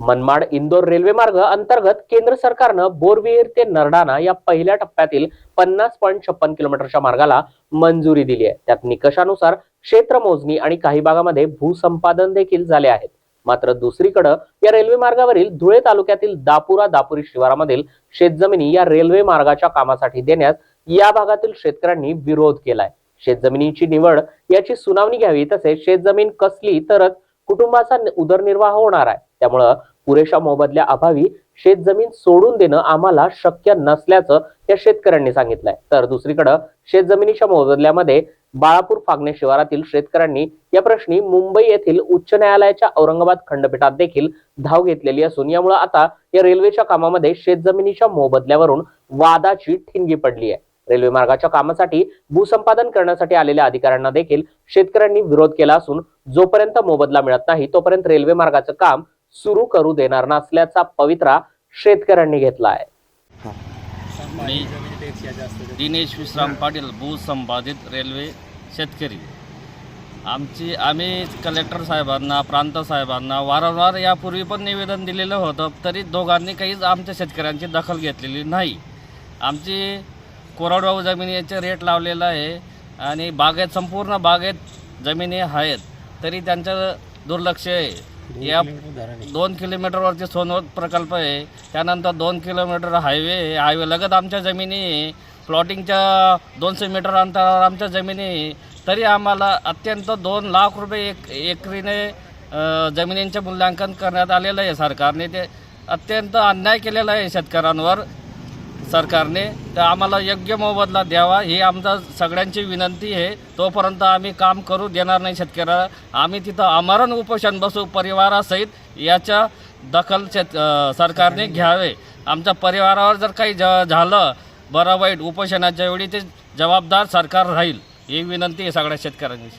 Manmad Indore railway मार्ग अंतर्गत केंद्र सरकारनं बोरविहीर ते नरडाणा या पहिल्या टप्प्यातील पन्नास पॉईंट छप्पन किलोमीटरच्या मार्गाला मंजुरी दिली आहे. त्यात निकषानुसार क्षेत्र मोजणी आणि काही भागामध्ये भूसंपादन देखील झाले आहेत. मात्र दुसरीकडे या रेल्वे मार्गावरील धुळे तालुक्यातील दापुरा दापुरी शिवारामधील शेतजमिनी या रेल्वे मार्गाच्या कामासाठी देण्यास या भागातील शेतकऱ्यांनी विरोध केलाय. शेतजमिनीची निवड याची सुनावणी घ्यावी तसेच शेतजमीन कसली तरच कुटुंबाचा उदरनिर्वाह होणार आहे. त्यामुळं पुरेशा मोबदल्या अभावी शेतजमीन सोडून देणं आम्हाला शक्य नसल्याचं या शेतकऱ्यांनी सांगितलंय. तर दुसरीकडं शेतजमिनीच्या मोबदल्यामध्ये बाळापूर फागणे शिवारातील शेतकऱ्यांनी या प्रश्नी मुंबई येथील उच्च न्यायालयाच्या औरंगाबाद खंडपीठात देखील धाव घेतलेली असून यामुळे आता या रेल्वेच्या कामामध्ये शेतजमिनीच्या मोबदल्यावरून वादाची ठिणगी पडली आहे रेल्वे मार्गाच्या कामासाठी भूसंपादन करण्यासाठी आलेल्या अधिकाऱ्यांना देखील शेतकऱ्यांनी विरोध केला असून जोपर्यंत मोबदला मिळत नाही तोपर्यंत रेल्वे मार्गाचं काम सुरू करू देणार नसल्याचा पवित्रा शेतकऱ्यांनी घेतला आहे दिनेश विश्राम पाटील भूसंपादित रेल्वे शेतकरी. आमची आम्ही कलेक्टर साहेबांना प्रांत साहेबांना वारंवार यापूर्वी पण निवेदन दिलेलं होतं तरी दोघांनी काहीच आमच्या शेतकऱ्यांची दखल घेतलेली नाही. आमची कोरडवाहू जमिनीचे रेट लावलेला आहे आणि बागेत संपूर्ण बागेत जमिनी आहेत तरी त्यांचं दुर्लक्ष आहे. या दोन किलोमीटरवरती सोनवत प्रकल्प आहे. त्यानंतर दोन किलोमीटर हायवे आहे. हायवे लगत आमच्या जमिनी आहे. प्लॉटिंगच्या दोनशे मीटर अंतरावर आमच्या जमिनी आहे. तरी आम्हाला अत्यंत दोन लाख रुपये एक एकरीने जमिनींचे मूल्यांकन करण्यात आलेलं आहे सरकारने. ते अत्यंत अन्याय केलेला आहे शेतकऱ्यांवर. सरकारने. तर आम्हाला योग्य मोबदला द्यावा. ही आमचा सगळ्यांची विनंती आहे. तोपर्यंत आम्ही काम करू देणार नाही शेतकऱ्याला. आम्ही तिथं आमरण उपोषण बसू परिवारासहित. याच्या दखल शेत सरकारने घ्यावे. आमच्या परिवारावर जर काही ज झालं बरं वाईट उपोषणाच्या वेळी ते जबाबदार सरकार राहील. ही विनंती आहे सगळ्या शेतकऱ्यांची